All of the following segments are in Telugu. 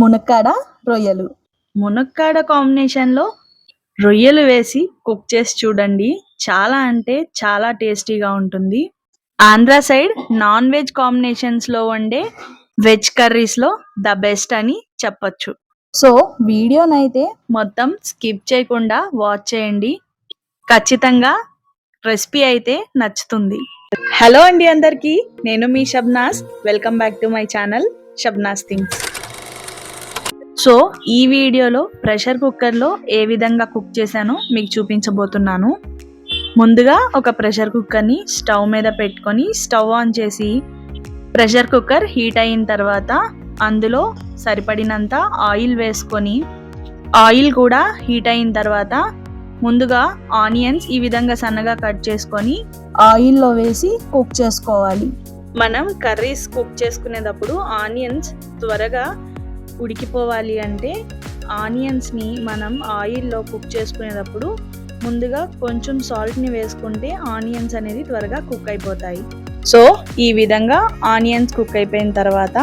మునక్కాడ రొయ్యలు. మునక్కాడ కాంబినేషన్లో రొయ్యలు వేసి కుక్ చేసి చూడండి. చాలా అంటే చాలా టేస్టీగా ఉంటుంది. ఆంధ్ర సైడ్ నాన్ వెజ్ కాంబినేషన్స్లో వండే వెజ్ కర్రీస్లో ద బెస్ట్ అని చెప్పొచ్చు. సో వీడియోనైతే మొత్తం స్కిప్ చేయకుండా వాచ్ చేయండి. ఖచ్చితంగా రెసిపీ అయితే నచ్చుతుంది. హలో అండి అందరికీ. నేను మీ Shabnas. Welcome back to my channel Shabnas things so ఈ వీడియోలో ప్రెషర్ కుక్కర్లో ఏ విధంగా కుక్ చేశానో మీకు చూపించబోతున్నాను. ముందుగా ఒక ప్రెషర్ కుక్కర్ని స్టవ్ మీద పెట్టుకొని స్టవ్ ఆన్ చేసి ప్రెషర్ కుక్కర్ హీట్ అయిన తర్వాత అందులో సరిపడినంత ఆయిల్ వేసుకొని ఆయిల్ కూడా హీట్ అయిన తర్వాత ముందుగా ఆనియన్స్ ఈ విధంగా సన్నగా కట్ చేసుకొని ఆయిల్లో వేసి కుక్ చేసుకోవాలి. మనం కర్రీస్ కుక్ చేసుకునేటప్పుడు ఆనియన్స్ త్వరగా ఉడికిపోవాలి అంటే ఆనియన్స్ని మనం ఆయిల్లో కుక్ చేసుకునేటప్పుడు ముందుగా కొంచెం సాల్ట్ని వేసుకుంటే ఆనియన్స్ అనేది త్వరగా కుక్ అయిపోతాయి. సో ఈ విధంగా ఆనియన్స్ కుక్ అయిపోయిన తర్వాత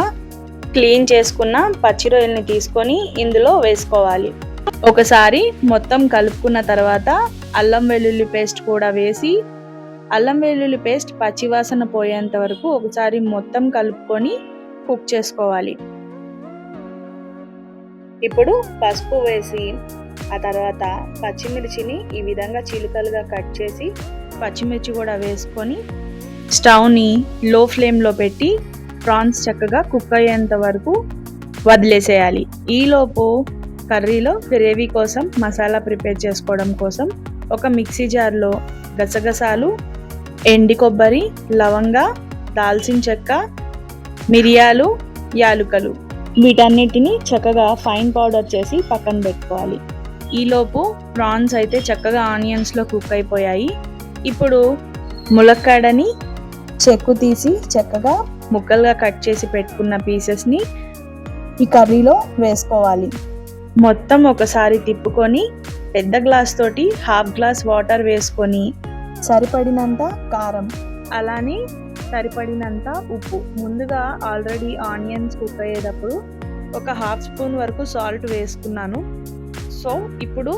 క్లీన్ చేసుకున్న పచ్చి రొయ్యల్ని తీసుకొని ఇందులో వేసుకోవాలి. ఒకసారి మొత్తం కలుపుకున్న తర్వాత అల్లం వెల్లుల్లి పేస్ట్ కూడా వేసి అల్లం వెల్లుల్లి పేస్ట్ పచ్చివాసన పోయేంత వరకు ఒకసారి మొత్తం కలుపుకొని కుక్ చేసుకోవాలి. ఇప్పుడు పసుపు వేసి ఆ తర్వాత పచ్చిమిర్చిని ఈ విధంగా చిలుకలుగా కట్ చేసి పచ్చిమిర్చి కూడా వేసుకొని స్టవ్ని లో ఫ్లేమ్లో పెట్టి ప్రాన్స్ చక్కగా కుక్ అయ్యేంత వరకు వదిలేసేయాలి. ఈలోపు కర్రీలో గ్రేవీ కోసం మసాలా ప్రిపేర్ చేసుకోవడం కోసం ఒక మిక్సీ జార్లో గసగసాలు ఎండి కొబ్బరి లవంగ దాల్చిన చెక్క మిరియాలు యాలుకలు వీటన్నిటిని చక్కగా ఫైన్ పౌడర్ చేసి పక్కన పెట్టుకోవాలి. ఈలోపు ప్రాన్స్ అయితే చక్కగా ఆనియన్స్లో కుక్ అయిపోయాయి. ఇప్పుడు ములక్కాడని చెక్కు తీసి చక్కగా ముక్కలుగా కట్ చేసి పెట్టుకున్న పీసెస్ని ఈ కర్రీలో వేసుకోవాలి. మొత్తం ఒకసారి తిప్పుకొని పెద్ద గ్లాస్ తోటి హాఫ్ గ్లాస్ వాటర్ వేసుకొని సరిపడినంత కారం. అలానే సరిపడినంత ఉప్పు. ముందుగా ఆల్రెడీ ఆనియన్స్ కుక్ అయ్యేటప్పుడు ఒక హాఫ్ స్పూన్ వరకు సాల్ట్ వేసుకున్నాను. సో ఇప్పుడు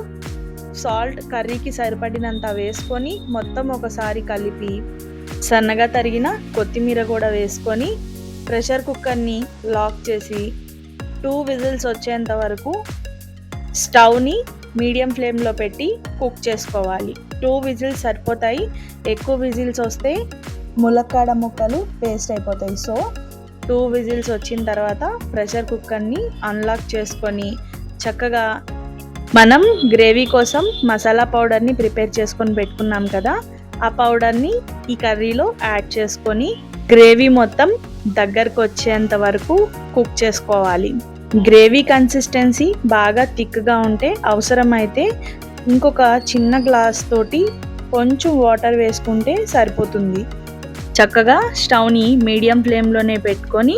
సాల్ట్ కర్రీకి సరిపడినంత వేసుకొని మొత్తం ఒకసారి కలిపి సన్నగా తరిగిన కొత్తిమీర కూడా వేసుకొని ప్రెషర్ కుక్కర్ని లాక్ చేసి టూ విజిల్స్ వచ్చేంత వరకు స్టవ్ని మీడియం ఫ్లేమ్లో పెట్టి కుక్ చేసుకోవాలి. టూ విజిల్స్ సరిపోతాయి. ఎక్కువ విజిల్స్ వస్తే ములక్కాడ ముక్కలు పేస్ట్ అయిపోతాయి. సో టూ విజిల్స్ వచ్చిన తర్వాత ప్రెషర్ కుక్కర్ని అన్లాక్ చేసుకొని చక్కగా మనం గ్రేవీ కోసం మసాలా పౌడర్ని ప్రిపేర్ చేసుకొని పెట్టుకున్నాం కదా ఆ పౌడర్ని ఈ కర్రీలో యాడ్ చేసుకొని గ్రేవీ మొత్తం దగ్గరకు వచ్చేంత వరకు కుక్ చేసుకోవాలి. గ్రేవీ కన్సిస్టెన్సీ బాగా థిక్గా ఉంటే అవసరమైతే ఇంకొక చిన్న గ్లాస్ తోటి కొంచెం వాటర్ వేసుకుంటే సరిపోతుంది. చక్కగా స్టవ్ని మీడియం ఫ్లేమ్లోనే పెట్టుకొని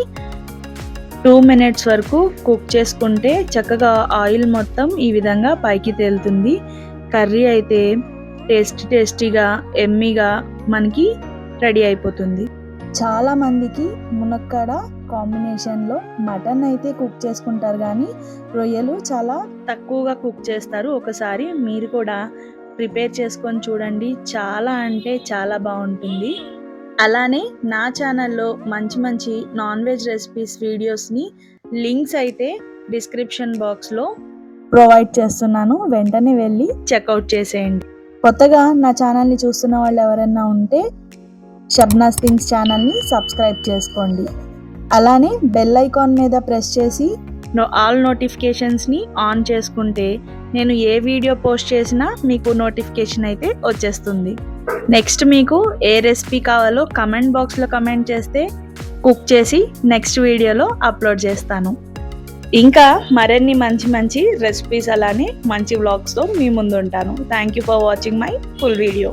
టూ మినిట్స్ వరకు కుక్ చేసుకుంటే చక్కగా ఆయిల్ మొత్తం ఈ విధంగా పైకి తేలుతుంది. కర్రీ అయితే టేస్ట్ టేస్టీగా ఎమ్మీగా మనకి రెడీ అయిపోతుంది. చాలామందికి మునక్కడ కాంబినేషన్లో మటన్ అయితే కుక్ చేసుకుంటారు కానీ రొయ్యలు చాలా తక్కువగా కుక్ చేస్తారు. ఒకసారి మీరు కూడా ప్రిపేర్ చేసుకొని చూడండి. చాలా అంటే చాలా బాగుంటుంది. అలానే నా ఛానల్లో మంచి మంచి నాన్ వెజ్ రెసిపీస్ వీడియోస్ని లింక్స్ అయితే డిస్క్రిప్షన్ బాక్స్లో ప్రొవైడ్ చేస్తున్నాను. వెంటనే వెళ్ళి చెక్అవుట్ చేసేయండి. కొత్తగా నా ఛానల్ని చూస్తున్న వాళ్ళు ఎవరైనా ఉంటే షబ్నాస్ థింగ్స్ ఛానల్ని సబ్స్క్రైబ్ చేసుకోండి. అలానే బెల్ ఐకాన్ మీద ప్రెస్ చేసి నో ఆల్ నోటిఫికేషన్స్ని ఆన్ చేసుకుంటే నేను ఏ వీడియో పోస్ట్ చేసినా మీకు నోటిఫికేషన్ అయితే వచ్చేస్తుంది. నెక్స్ట్ మీకు ఏ రెసిపీ కావాలో కమెంట్ బాక్స్లో కమెంట్ చేస్తే కుక్ చేసి నెక్స్ట్ వీడియోలో అప్లోడ్ చేస్తాను. ఇంకా మరిన్ని మంచి మంచి రెసిపీస్ అలానే మంచి వ్లాగ్స్తో మీ ముందు ఉంటాను thank you for watching my full video